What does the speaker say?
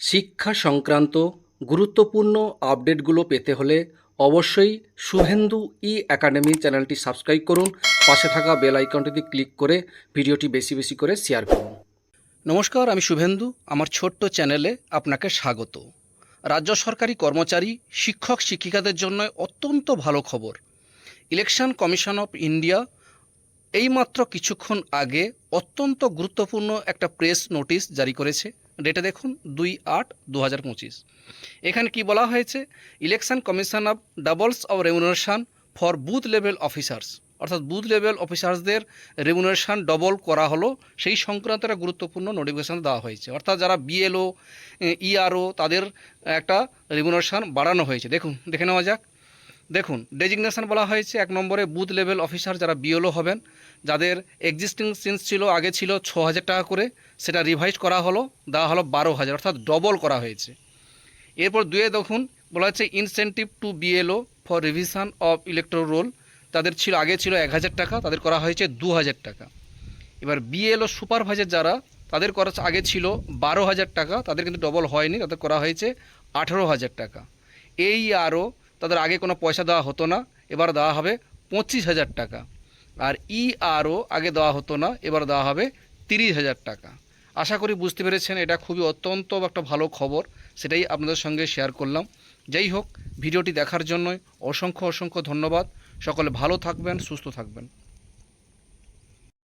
শিক্ষা সংক্রান্ত গুরুত্বপূর্ণ আপডেটগুলো পেতে হলে অবশ্যই শুভেন্দু ই একাডেমি চ্যানেলটি সাবস্ক্রাইব করুন। পাশে থাকা বেল আইকনটিতে ক্লিক করে ভিডিওটি বেশি বেশি করে শেয়ার করুন। নমস্কার, আমি শুভেন্দু। আমার ছোট্ট চ্যানেলে আপনাকে স্বাগত। রাজ্য সরকারি কর্মচারী, শিক্ষক, শিক্ষিকাদের জন্য অত্যন্ত ভালো খবর। ইলেকশন কমিশন অফ ইন্ডিয়া এইমাত্র কিছুক্ষণ আগে অত্যন্ত গুরুত্বপূর্ণ একটা প্রেস নোটিশ জারি করেছে। ডেটে দেখুন, দুই আট দু হাজার পঁচিশ। এখানে কি বলা হয়েছে? Election commission of doubles of remuneration for booth level officers অর্থাৎ বুথ লেভেল অফিসার্সদের রেমুনারেশন ডবল করা হলো। সেই সংক্রান্ত একটা গুরুত্বপূর্ণ নোটিফিকেশন দেওয়া হয়েছে। অর্থাৎ যারা বিএলও ইআরও তাদের একটা রেমুনারেশন বাড়ানো হয়েছে। দেখুন, দেখে নেওয়া যাক। দেখুন ডেজিগনেশন বলা হয়েছে এক নম্বরে বুথ লেভেল অফিসার যারা বিএলও হবেন, যাদের এক্সিস্টিং সিন্স ছিল, আগে ছিল ছ হাজার টাকা করে, সেটা রিভাইজ করা হলো, দেওয়া হলো বারো হাজার, অর্থাৎ ডবল করা হয়েছে। এরপর দুয়ে দেখুন, বলা হচ্ছে incentive to BLO for revision of electro roll তাদের ছিল, আগে ছিল এক হাজার টাকা, তাদের করা হয়েছে দু হাজার টাকা। এবার বিএলও সুপারভাইজার যারা, তাদের করা আগে ছিল বারো হাজার টাকা, তাদের কিন্তু ডবল হয়নি, তাদের করা হয়েছে আঠেরো হাজার টাকা। এই আরও তাদের আগে কোনো পয়সা দেওয়া হতো না, এবার দেওয়া হবে পঁচিশ হাজার টাকা। আর ই আরও আগে দেওয়া হতো না, এবার দেওয়া হবে তিরিশ হাজার টাকা। আশা করি বুঝতে পেরেছেন, এটা খুবই অত্যন্ত একটা ভালো খবর, সেটাই আপনাদের সঙ্গে শেয়ার করলাম। যাই হোক, ভিডিওটি দেখার জন্য অসংখ্য অসংখ্য ধন্যবাদ। সকলে ভালো থাকবেন, সুস্থ থাকবেন।